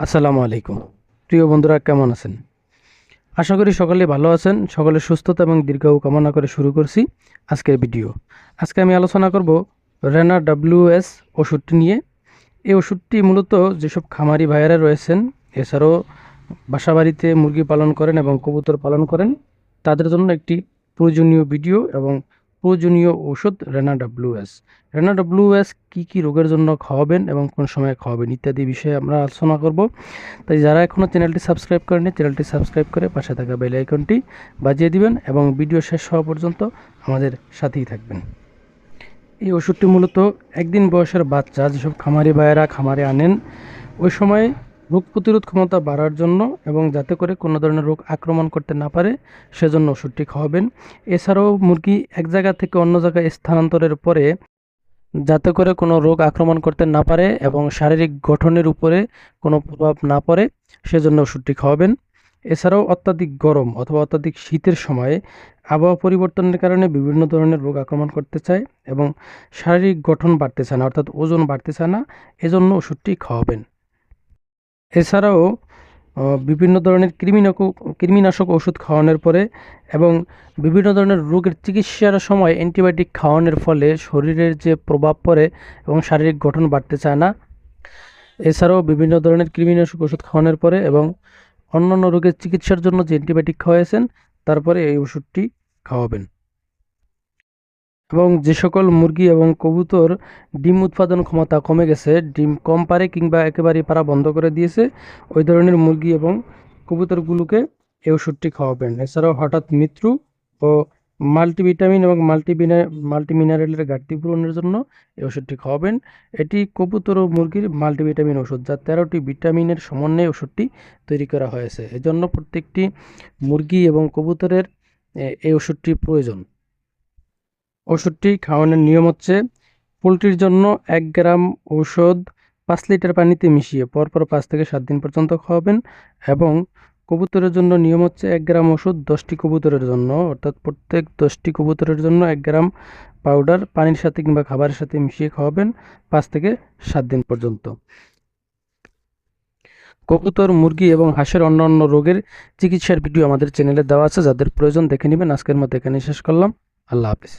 আসসালামু আলাইকুম। প্রিয় বন্ধুরা, কেমন আছেন? আশা করি সকলে ভালো আছেন, সকলে সুস্থতা এবং দীর্ঘায়ু কামনা করে শুরু করছি আজকের ভিডিও। আজকে আমি আলোচনা করব রেনা ডাব্লিউএস ওষুধটি নিয়ে। এই ওষুধটি মূলত যেসব খামারি ভাইয়েরা রয়েছেন, এছাড়াও বাসাবাড়িতে মুরগি পালন করেন এবং কবুতর পালন করেন, তাদের জন্য একটি প্রয়োজনীয় ভিডিও এবং প্রয়োজনীয় ওষুধ রেনা ডাব্লিউএস রেনা ডাব্লিউএস কী কী রোগের জন্য খাওয়াবেন এবং কোন সময় খাওয়াবেন ইত্যাদি বিষয়ে আমরা আলোচনা করব। তাই যারা এখনও চ্যানেলটি সাবস্ক্রাইব করেনি চ্যানেলটি সাবস্ক্রাইব করে পাশে থাকা বেল আইকনটি বাজিয়ে দিবেন এবং ভিডিও শেষ হওয়া পর্যন্ত আমাদের সাথেই থাকবেন। এই ওষুধটি মূলত একদিন বয়সের বাচ্চা, যেসব খামারি ভাইয়েরা খামারে আনেন, ওই সময় রোগ প্রতিরোধ ক্ষমতা বাড়ার জন্য এবং যাতে করে কোনো ধরনের রোগ আক্রমণ করতে না পারে, সেজন্য ওষুধটি খাওয়াবেন। এছাড়াও মুরগি এক জায়গা থেকে অন্য জায়গায় স্থানান্তরের পরে যাতে করে কোনো রোগ আক্রমণ করতে না পারে এবং শারীরিক গঠনের উপরে কোনো প্রভাব না পড়ে, সেজন্য ওষুধটি খাওয়াবেন। এছাড়াও অত্যাধিক গরম অথবা অত্যাধিক শীতের সময়ে আবহাওয়া পরিবর্তনের কারণে বিভিন্ন ধরনের রোগ আক্রমণ করতে চায় এবং শারীরিক গঠন বাড়তে চায় না, অর্থাৎ ওজন বাড়তে চায় না, এজন্য ওষুধটি খাওয়াবেন। এছাড়াও বিভিন্ন ধরনের কৃমিনাশক কৃমিনাশক ওষুধ খাওয়ানোর পরে এবং বিভিন্ন ধরনের রোগের চিকিৎসার সময় অ্যান্টিবায়োটিক খাওয়ানোর ফলে শরীরের যে প্রভাব পড়ে এবং শারীরিক গঠন বাড়তে চায় না। এছাড়াও বিভিন্ন ধরনের কৃমিনাশক ওষুধ খাওয়ানোর পরে এবং অন্যান্য রোগের চিকিৎসার জন্য যে অ্যান্টিবায়োটিক খাওয়াইছেন, তারপরে এই ওষুধটি খাওয়াবেন। এবং যে সকল মুরগি এবং কবুতর ডিম উৎপাদন ক্ষমতা কমে গেছে, ডিম কম পারে কিংবা একেবারে পারা বন্ধ করে দিয়েছে, ওই ধরনের মুরগি এবং কবুতরগুলোকে এই ওষুধটি খাওয়াবেন এছাড়াও হঠাৎ মৃত্যু ও মাল্টিভিটামিন এবং মাল্টিমিনা মাল্টিমিনারেলের ঘাটতি পূরণের জন্য এই ওষুধটি খাওয়াবেন এটি কবুতর ও মুরগির মাল্টিভিটামিন ওষুধ, যা তেরোটি ভিটামিনের সমন্বয়ে ওষুধটি তৈরি করা হয়েছে। এজন্য প্রত্যেকটি মুরগি এবং কবুতরের এই ওষুধটি প্রয়োজন। ওষুধটি খাওয়ানোর নিয়ম হচ্ছে, পোলট্রির জন্য এক গ্রাম ঔষধ পাঁচ লিটার পানিতে মিশিয়ে পরপর পাঁচ থেকে সাত দিন পর্যন্ত খাওয়াবেন এবং কবুতরের জন্য নিয়ম হচ্ছে এক গ্রাম ওষুধ দশটি কবুতরের জন্য, অর্থাৎ প্রত্যেক দশটি কবুতরের জন্য এক গ্রাম পাউডার পানির সাথে কিংবা খাবারের সাথে মিশিয়ে খাওয়াবেন পাঁচ থেকে সাত দিন পর্যন্ত। কবুতর, মুরগি এবং হাঁসের অন্যান্য রোগের চিকিৎসার ভিডিও আমাদের চ্যানেলে দেওয়া আছে, যাদের প্রয়োজন দেখে নেবেন। আজকের মতো এখানে শেষ করলাম। আল্লাহ হাফিজ।